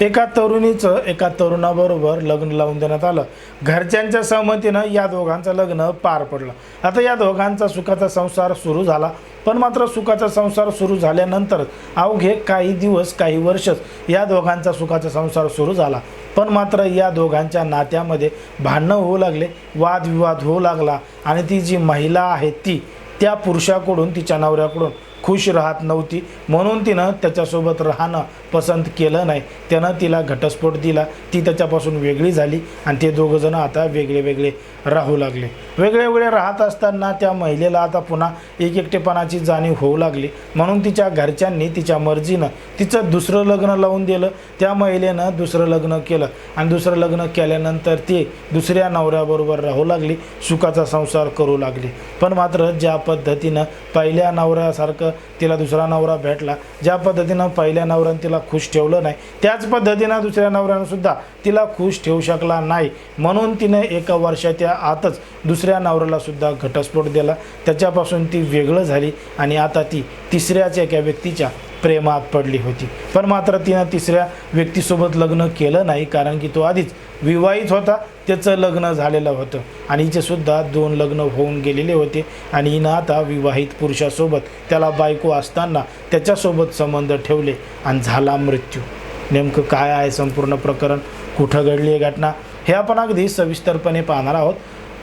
एका तरुणीचं एका तरुणाबरोबर लग्न लावून देण्यात आलं. घरच्यांच्या सहमतीनं या दोघांचं लग्न पार पडलं. आता या दोघांचा सुखाचा संसार सुरू झाला. पण मात्र सुखाचा संसार सुरू झाल्यानंतर अवघे काही दिवस काही वर्षच या दोघांचा सुखाचा संसार सुरू झाला. पण मात्र या दोघांच्या नात्यामध्ये भांडणं होऊ लागले वादविवाद होऊ लागला आणि ती जी महिला आहे ती त्या पुरुषाकडून तिच्या नवऱ्याकडून खुश राहत नव्हती. म्हणून तिनं त्याच्यासोबत राहणं पसंत केलं नाही. त्यानं तिला घटस्फोट दिला. ती त्याच्यापासून वेगळी झाली आणि ते दोघंजणं आता वेगळे वेगळे राहू लागले. वेगळे वेगळे राहत असताना त्या महिलेला आता पुन्हा एक एकटेपणाची जाणीव होऊ लागली. म्हणून तिच्या घरच्यांनी तिच्या मर्जीनं तिचं दुसरं लग्न लावून दिलं. त्या महिलेनं दुसरं लग्न केलं आणि दुसरं लग्न केल्यानंतर ती दुसऱ्या नवऱ्याबरोबर राहू लागली. सुखाचा संसार करू लागली. पण मात्र ज्या पद्धतीनं पहिल्या नवऱ्यासारखं तिला दुसरा नवरा भेटला ज्या पद्धतीनं पहिल्या नवऱ्यानं तिला खुश ठेवलं नाही. त्याच पद्धतीनं दुसऱ्या नवऱ्यानं सुद्धा तिला खुश ठेवू शकला नाही. म्हणून तिनं एका वर्षाच्या आतच दुसऱ्या नवऱ्याला सुद्धा घटस्फोट दिला. त्याच्यापासून ती वेगळं झाली आणि आता ती तिसऱ्याच एका व्यक्तीच्या प्रेमात पडली होती. पण मात्र तिनं तिसऱ्या व्यक्तीसोबत लग्न केलं नाही कारण की तो आधीच विवाहित होता. त्याचं लग्न झालेलं होतं आणि हिचेसुद्धा दोन लग्न होऊन गेलेले होते आणि हिनं आता विवाहित पुरुषासोबत त्याला बायको असताना त्याच्यासोबत संबंध ठेवले आणि झाला मृत्यू. नेमकं काय आहे संपूर्ण प्रकरण? कुठं घडली आहे घटना? हे आपण अगदी सविस्तरपणे पाहणार आहोत.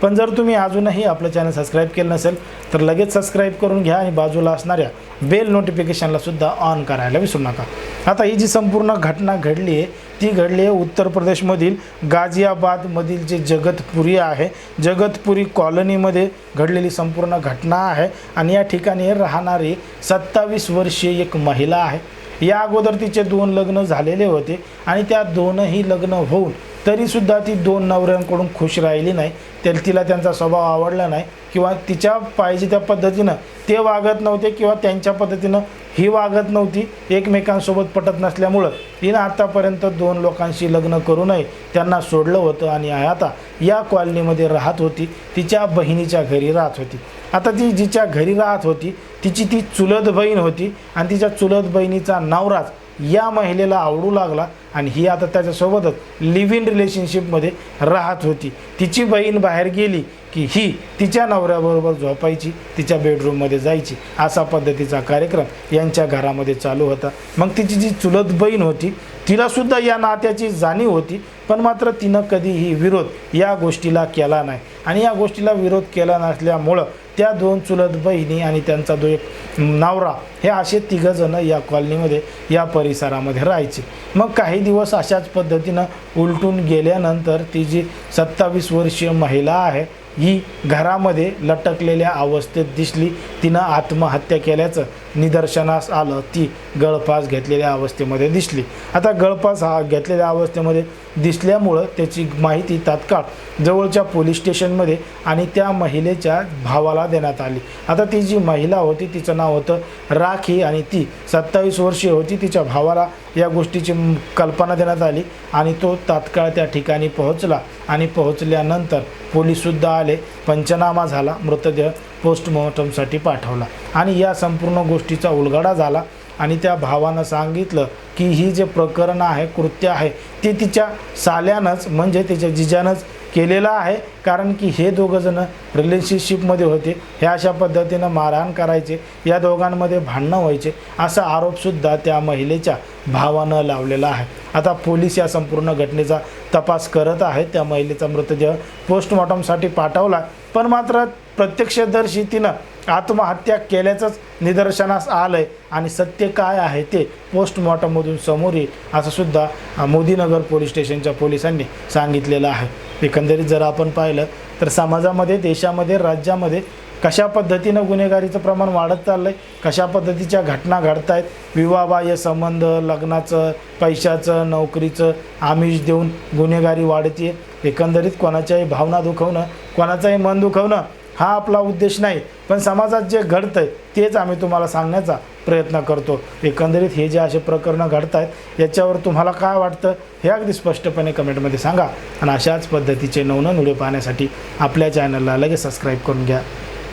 पण जर तुम्ही अजूनही आपलं चॅनल सबस्क्राईब केलं नसेल तर लगेच सबस्क्राईब करून घ्या आणि बाजूला असणाऱ्या बेल नोटिफिकेशनला सुद्धा ऑन करायला विसरू नका. आता ही जी संपूर्ण घटना घडली आहे ती घडली आहे उत्तर प्रदेशमधील गाझियाबादमधील जे जगतपुरी आहे जगतपुरी कॉलनीमध्ये घडलेली संपूर्ण घटना आहे आणि या ठिकाणी राहणारी सत्तावीस वर्षीय एक महिला आहे. या अगोदर तिचे दोन लग्न झालेले होते आणि त्या दोनही लग्न होऊन तरीसुद्धा ती दोन नवऱ्यांकडून खुश राहिली नाही. त्या तिला त्यांचा स्वभाव आवडला नाही किंवा तिच्या पाहिजे त्या पद्धतीनं ते वागत नव्हते किंवा त्यांच्या पद्धतीनं ही वागत नव्हती एकमेकांसोबत पटत नसल्यामुळं तिनं आत्तापर्यंत दोन लोकांशी लग्न करू नये त्यांना सोडलं होतं आणि आता या कॉलनीमध्ये राहत होती तिच्या बहिणीच्या घरी राहत होती. आता ती जिच्या घरी राहत होती तिची ती चुलत बहीण होती आणि तिच्या चुलत बहिणीचा नवराच या महिलेला आवडू लागला आणि ही आता त्याच्यासोबतच लिव्ह इन रिलेशनशिपमध्ये राहत होती. तिची बहीण बाहेर गेली की ही तिच्या नवऱ्याबरोबर झोपायची तिच्या बेडरूममध्ये जायची. असा पद्धतीचा कार्यक्रम यांच्या घरामध्ये चालू होता. मग तिची जी चुलत बहीण होती तिलासुद्धा या नात्याची जाणीव होती पण मात्र तिनं कधीही विरोध या गोष्टीला केला नाही. आणि या गोष्टीला विरोध केला नसल्यामुळं त्या दोन चुलत बहिणी आणि त्यांचा दो एक नवरा हे असे तिघंजणं या कॉलनीमध्ये या परिसरामध्ये राहायचे. मग काही दिवस अशाच पद्धतीनं उलटून गेल्यानंतर ती जी सत्तावीस वर्षीय महिला आहे ही घरामध्ये लटकलेल्या अवस्थेत दिसली. तिनं आत्महत्या केल्याचं निदर्शनास आलं ती गळफास घेतलेल्या अवस्थेमध्ये दिसली. आता गळफास हा घेतलेल्या अवस्थेमध्ये दिसल्यामुळं त्याची माहिती तात्काळ जवळच्या पोलीस स्टेशनमध्ये आणि त्या महिलेच्या भावाला देण्यात आली. आता ती जी महिला होती तिचं नाव होतं राखी आणि ती सत्तावीस वर्षीय होती. तिच्या भावाला या गोष्टीची कल्पना देण्यात आली आणि तो तात्काळ त्या ठिकाणी पोहोचला आणि पोहोचल्यानंतर पोलीससुद्धा आले. पंचनामा झाला. मृतदेह पोस्टमॉर्टमसाठी पाठवला. आणि या संपूर्ण गोष्टीचा उलगडा झाला आणि त्या भावानं सांगितलं की ही जे प्रकरण आहे कृत्य आहे ते तिच्या साल्यानंच म्हणजे तिच्या जिजानंच केलेलं आहे. कारण की हे दोघंजणं रिलेशनशिपमध्ये होते. हे अशा पद्धतीनं मारहाण करायचे. या दोघांमध्ये भांडणं व्हायचे. असा आरोपसुद्धा त्या महिलेच्या भावानं लावलेला आहे. आता पोलीस या संपूर्ण घटनेचा तपास करत आहेत. त्या महिलेचा मृतदेह पोस्टमॉर्टमसाठी पाठवला. पण मात्र प्रत्यक्षदर्शी तिनं आत्महत्या केल्याचंच निदर्शनास आलं आहे आणि सत्य काय आहे ते पोस्टमॉर्टममधून समोर येईल असं सुद्धा मोदीनगर पोलीस स्टेशनच्या पोलिसांनी सांगितलेलं आहे. एकंदरीत जर आपण पाहिलं तर समाजामध्ये देशामध्ये राज्यामध्ये कशा पद्धतीनं गुन्हेगारीचं प्रमाण वाढत चाललं आहे कशा पद्धतीच्या घटना घडत आहेत विवाहबाह्य संबंध लग्नाचं पैशाचं नोकरीचं आमिष देऊन गुन्हेगारी वाढते एकंदरीत कोणाच्याही भावना दुखवणं कोणाचंही मन दुखवणं हा आपला उद्देश नाही. पण समाजात जे घडतं आहे तेच आम्ही तुम्हाला सांगण्याचा प्रयत्न करतो. एकंदरीत हे जे असे प्रकरणं घडत आहेत याच्यावर तुम्हाला काय वाटतं? हे अगदी स्पष्टपणे कमेंटमध्ये सांगा. आणि अशाच पद्धतीचे नवनवीन व्हिडिओ पाहण्यासाठी आपल्या चॅनलला लगेच सबस्क्राईब करून घ्या.